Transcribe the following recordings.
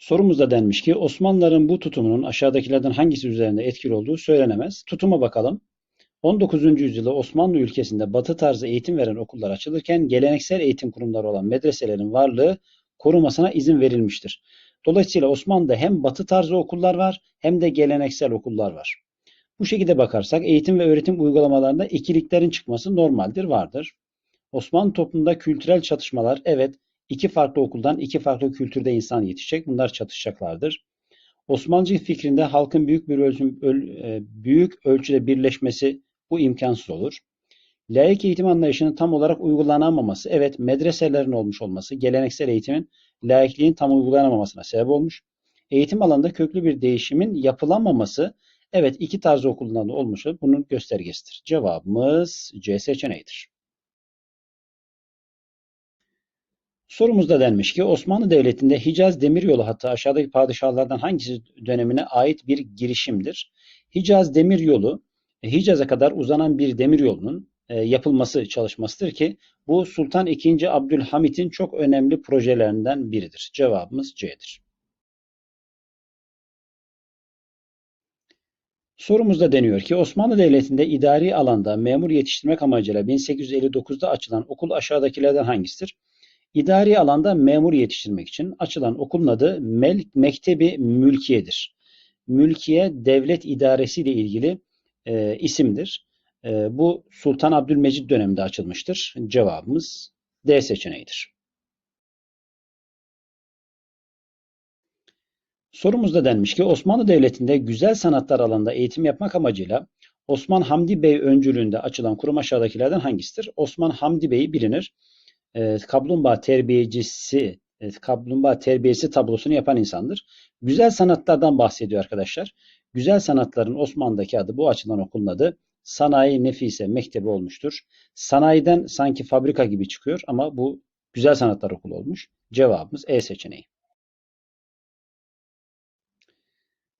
Sorumuzda denmiş ki Osmanlıların bu tutumunun aşağıdakilerden hangisi üzerinde etkili olduğu söylenemez. Tutuma bakalım. 19. yüzyılda Osmanlı ülkesinde batı tarzı eğitim veren okullar açılırken geleneksel eğitim kurumları olan medreselerin varlığı korumasına izin verilmiştir. Dolayısıyla Osmanlı'da hem batı tarzı okullar var hem de geleneksel okullar var. Bu şekilde bakarsak eğitim ve öğretim uygulamalarında ikiliklerin çıkması normaldir, vardır. Osmanlı toplumunda kültürel çatışmalar, evet iki farklı okuldan iki farklı kültürde insan yetişecek. Bunlar çatışacaklardır. Osmanlıcı fikrinde halkın büyük bir ölçüm, öl, e, büyük ölçüde birleşmesi bu imkansız olur. Laik eğitim anlayışının tam olarak uygulanamaması, evet medreselerin olmuş olması, geleneksel eğitimin laikliğin tam uygulanamamasına sebep olmuş. Eğitim alanında köklü bir değişimin yapılamaması, evet iki tarz okulundan da olmuşu bunun göstergesidir. Cevabımız C seçeneğidir. Sorumuzda denmiş ki Osmanlı Devleti'nde Hicaz Demiryolu hattı aşağıdaki padişahlardan hangisi dönemine ait bir girişimdir? Hicaz Demiryolu Hicaz'a kadar uzanan bir demiryolunun e, yapılması çalışmasıdır ki bu Sultan II. Abdülhamit'in çok önemli projelerinden biridir. Cevabımız C'dir. Sorumuzda deniyor ki Osmanlı Devleti'nde idari alanda memur yetiştirmek amacıyla 1859'da açılan okul aşağıdakilerden hangisidir? İdari alanda memur yetiştirmek için açılan okulun adı Mel Mektebi Mülkiye'dir. Mülkiye devlet idaresi ile ilgili e, isimdir. E, bu Sultan Abdülmecid döneminde açılmıştır. Cevabımız D seçeneğidir. Sorumuzda denmiş ki Osmanlı Devleti'nde güzel sanatlar alanında eğitim yapmak amacıyla Osman Hamdi Bey öncülüğünde açılan kurum aşağıdakilerden hangisidir? Osman Hamdi Bey bilinir. E, kaplumbağa terbiyecisi, e, kaplumbağa terbiyesi tablosunu yapan insandır. Güzel sanatlardan bahsediyor arkadaşlar. Güzel sanatların Osmanlı'daki adı bu açıdan okulun adı Sanayi Nefise Mektebi olmuştur. Sanayiden sanki fabrika gibi çıkıyor ama bu Güzel Sanatlar Okulu olmuş. Cevabımız E seçeneği.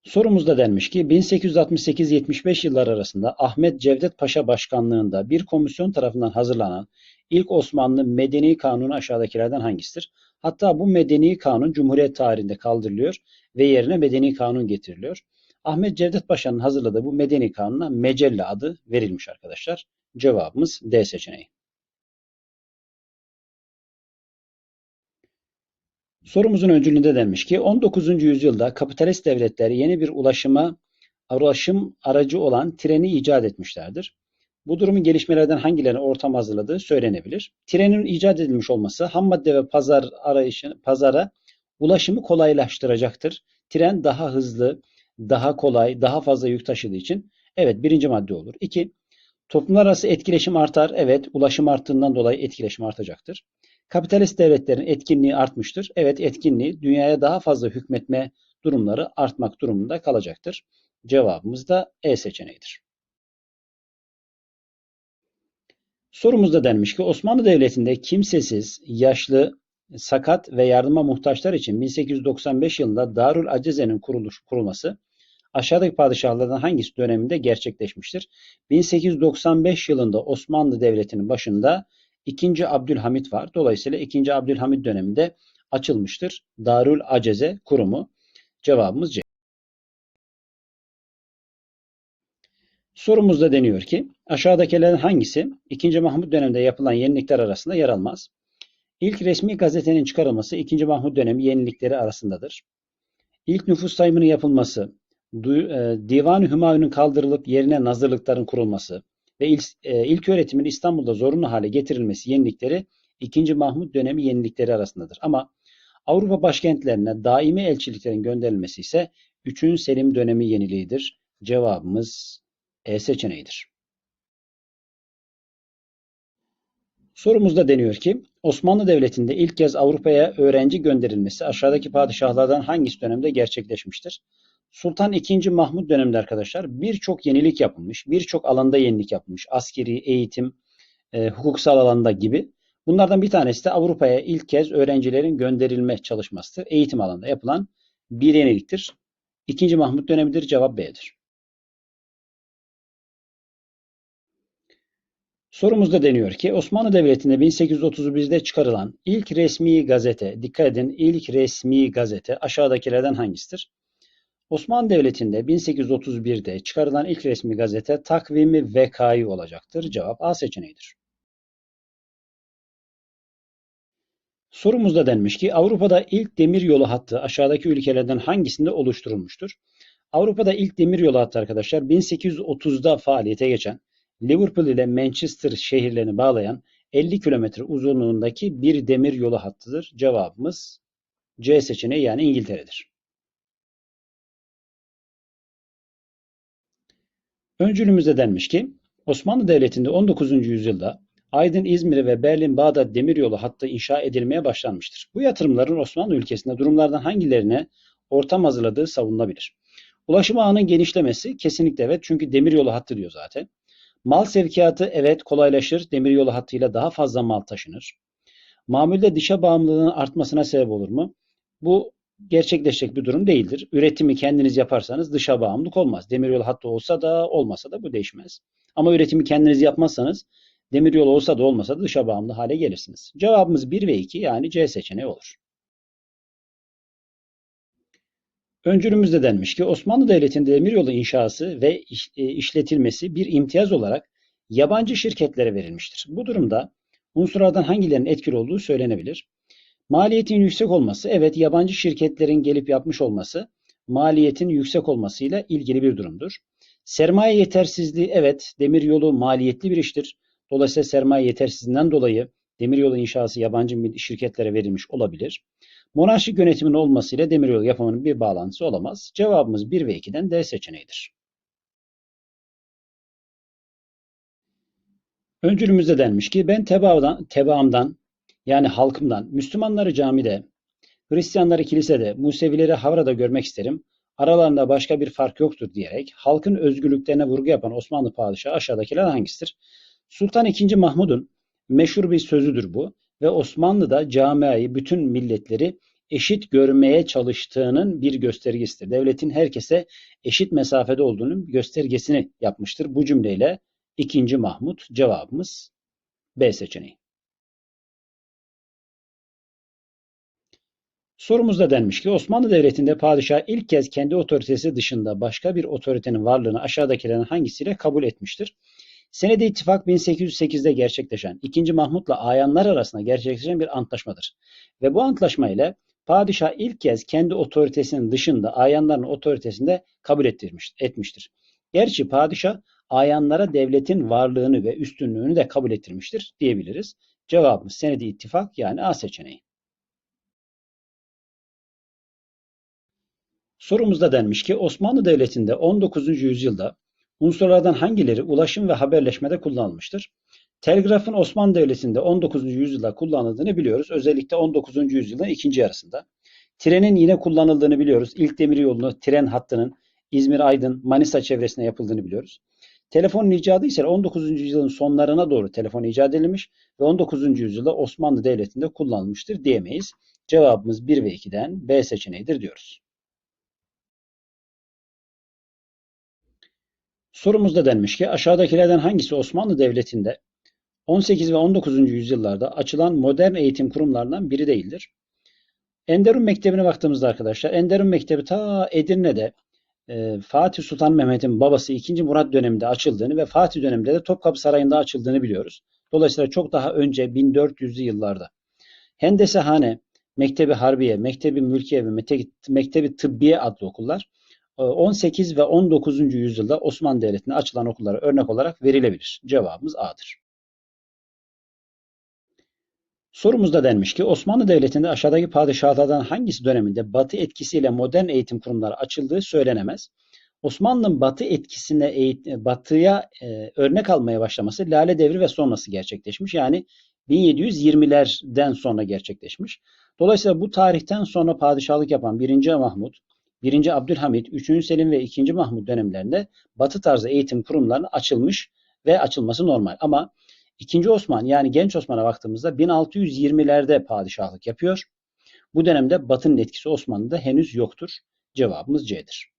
Sorumuzda denmiş ki 1868-75 yıllar arasında Ahmet Cevdet Paşa başkanlığında bir komisyon tarafından hazırlanan ilk Osmanlı Medeni Kanunu aşağıdakilerden hangisidir? Hatta bu Medeni Kanun Cumhuriyet tarihinde kaldırılıyor ve yerine Medeni Kanun getiriliyor. Ahmet Cevdet Paşa'nın hazırladığı bu Medeni Kanun'a Mecelle adı verilmiş arkadaşlar. Cevabımız D seçeneği. Sorumuzun öncülüğünde denmiş ki 19. yüzyılda kapitalist devletler yeni bir ulaşıma ulaşım aracı olan treni icat etmişlerdir. Bu durumun gelişmelerden hangilerine ortam hazırladığı söylenebilir. Trenin icat edilmiş olması ham madde ve pazar arayışı, pazara ulaşımı kolaylaştıracaktır. Tren daha hızlı, daha kolay, daha fazla yük taşıdığı için evet birinci madde olur. İki, toplumlar arası etkileşim artar. Evet ulaşım arttığından dolayı etkileşim artacaktır. Kapitalist devletlerin etkinliği artmıştır. Evet etkinliği dünyaya daha fazla hükmetme durumları artmak durumunda kalacaktır. Cevabımız da E seçeneğidir. Sorumuzda denmiş ki Osmanlı Devleti'nde kimsesiz, yaşlı, sakat ve yardıma muhtaçlar için 1895 yılında Darül Aceze'nin kuruluş, kurulması aşağıdaki padişahlardan hangisi döneminde gerçekleşmiştir? 1895 yılında Osmanlı Devleti'nin başında 2. Abdülhamit var. Dolayısıyla 2. Abdülhamit döneminde açılmıştır. Darül Aceze kurumu. Cevabımız C. Sorumuzda deniyor ki aşağıdakilerden hangisi 2. Mahmut döneminde yapılan yenilikler arasında yer almaz? İlk resmi gazetenin çıkarılması 2. Mahmut dönemi yenilikleri arasındadır. İlk nüfus sayımının yapılması, e, Divan-ı Hümayun'un kaldırılıp yerine nazırlıkların kurulması ve ilk, e, ilk öğretimin İstanbul'da zorunlu hale getirilmesi yenilikleri 2. Mahmut dönemi yenilikleri arasındadır. Ama Avrupa başkentlerine daimi elçiliklerin gönderilmesi ise 3. Selim dönemi yeniliğidir. Cevabımız E seçeneğidir. Sorumuzda deniyor ki Osmanlı Devleti'nde ilk kez Avrupa'ya öğrenci gönderilmesi aşağıdaki padişahlardan hangisi dönemde gerçekleşmiştir? Sultan II. Mahmud döneminde arkadaşlar birçok yenilik yapılmış, birçok alanda yenilik yapılmış. Askeri, eğitim, e, hukuksal alanda gibi. Bunlardan bir tanesi de Avrupa'ya ilk kez öğrencilerin gönderilme çalışmasıdır. Eğitim alanında yapılan bir yeniliktir. İkinci Mahmut dönemidir. Cevap B'dir. Sorumuzda deniyor ki Osmanlı Devleti'nde 1831'de çıkarılan ilk resmi gazete, dikkat edin ilk resmi gazete aşağıdakilerden hangisidir? Osmanlı Devleti'nde 1831'de çıkarılan ilk resmi gazete Takvimi Vekai olacaktır. Cevap A seçeneğidir. Sorumuzda denmiş ki Avrupa'da ilk demiryolu hattı aşağıdaki ülkelerden hangisinde oluşturulmuştur? Avrupa'da ilk demiryolu hattı arkadaşlar 1830'da faaliyete geçen Liverpool ile Manchester şehirlerini bağlayan 50 kilometre uzunluğundaki bir demiryolu hattıdır. Cevabımız C seçeneği yani İngiltere'dir. Öncülümüzde denmiş ki Osmanlı Devleti'nde 19. yüzyılda Aydın, İzmir ve Berlin-Bağdat demiryolu hattı inşa edilmeye başlanmıştır. Bu yatırımların Osmanlı ülkesinde durumlardan hangilerine ortam hazırladığı savunulabilir. Ulaşım ağının genişlemesi kesinlikle evet çünkü demiryolu hattı diyor zaten. Mal sevkiyatı evet kolaylaşır. Demiryolu hattıyla daha fazla mal taşınır. Mamulde dışa bağımlılığın artmasına sebep olur mu? Bu gerçekleşecek bir durum değildir. Üretimi kendiniz yaparsanız dışa bağımlılık olmaz. Demiryolu hattı olsa da olmasa da bu değişmez. Ama üretimi kendiniz yapmazsanız demiryolu olsa da olmasa da dışa bağımlı hale gelirsiniz. Cevabımız 1 ve 2 yani C seçeneği olur. Öncülümüzde denmiş ki Osmanlı Devleti'nde demiryolu inşası ve e, işletilmesi bir imtiyaz olarak yabancı şirketlere verilmiştir. Bu durumda unsurlardan hangilerinin etkili olduğu söylenebilir. Maliyetin yüksek olması, evet yabancı şirketlerin gelip yapmış olması maliyetin yüksek olmasıyla ilgili bir durumdur. Sermaye yetersizliği, evet demiryolu maliyetli bir iştir. Dolayısıyla sermaye yetersizliğinden dolayı demiryolu inşası yabancı şirketlere verilmiş olabilir. Monarşik yönetimin olmasıyla demiryolu yapımının bir bağlantısı olamaz. Cevabımız 1 ve 2'den D seçeneğidir. Öncülümüzde denmiş ki ben tebaamdan, tebaamdan yani halkımdan Müslümanları camide, Hristiyanları kilisede, Musevileri havrada görmek isterim. Aralarında başka bir fark yoktur diyerek halkın özgürlüklerine vurgu yapan Osmanlı padişahı aşağıdakiler hangisidir? Sultan II. Mahmud'un meşhur bir sözüdür bu ve Osmanlı'da camiayı, bütün milletleri eşit görmeye çalıştığının bir göstergesidir. Devletin herkese eşit mesafede olduğunun göstergesini yapmıştır. Bu cümleyle 2. Mahmut cevabımız B seçeneği. Sorumuzda denmiş ki Osmanlı Devleti'nde padişah ilk kez kendi otoritesi dışında başka bir otoritenin varlığını aşağıdakilerin hangisiyle kabul etmiştir? Senede ittifak 1808'de gerçekleşen 2. Mahmut'la ayanlar arasında gerçekleşen bir antlaşmadır. Ve bu antlaşma ile padişah ilk kez kendi otoritesinin dışında ayanların otoritesinde kabul etmiştir. Gerçi padişah ayanlara devletin varlığını ve üstünlüğünü de kabul ettirmiştir diyebiliriz. Cevabımız senedi ittifak yani A seçeneği. Sorumuzda denmiş ki Osmanlı Devleti'nde 19. yüzyılda unsurlardan hangileri ulaşım ve haberleşmede kullanılmıştır? Telgrafın Osmanlı Devleti'nde 19. yüzyılda kullanıldığını biliyoruz. Özellikle 19. yüzyılın ikinci yarısında. Trenin yine kullanıldığını biliyoruz. İlk demir yolunu tren hattının İzmir-Aydın, Manisa çevresinde yapıldığını biliyoruz. Telefonun icadı ise 19. yüzyılın sonlarına doğru telefon icat edilmiş ve 19. yüzyılda Osmanlı Devleti'nde kullanılmıştır diyemeyiz. Cevabımız 1 ve 2'den B seçeneğidir diyoruz. Sorumuzda denmiş ki aşağıdakilerden hangisi Osmanlı Devleti'nde 18 ve 19. yüzyıllarda açılan modern eğitim kurumlarından biri değildir? Enderun Mektebi'ne baktığımızda arkadaşlar Enderun Mektebi ta Edirne'de e, Fatih Sultan Mehmet'in babası 2. Murat döneminde açıldığını ve Fatih döneminde de Topkapı Sarayı'nda açıldığını biliyoruz. Dolayısıyla çok daha önce 1400'lü yıllarda. Hendesehane, Mektebi Harbiye, Mektebi Mülkiye ve Mektebi Tıbbiye adlı okullar 18 ve 19. yüzyılda Osmanlı Devleti'ne açılan okullara örnek olarak verilebilir. Cevabımız A'dır. Sorumuzda denmiş ki Osmanlı Devleti'nde aşağıdaki padişahlardan hangisi döneminde Batı etkisiyle modern eğitim kurumları açıldığı söylenemez. Osmanlı'nın Batı etkisine Batı'ya e, örnek almaya başlaması Lale Devri ve sonrası gerçekleşmiş. Yani 1720'lerden sonra gerçekleşmiş. Dolayısıyla bu tarihten sonra padişahlık yapan 1. Mahmut, 1. Abdülhamit, 3. Selim ve 2. Mahmut dönemlerinde Batı tarzı eğitim kurumlarının açılmış ve açılması normal. Ama 2. Osman yani Genç Osman'a baktığımızda 1620'lerde padişahlık yapıyor. Bu dönemde Batı'nın etkisi Osmanlı'da henüz yoktur. Cevabımız C'dir.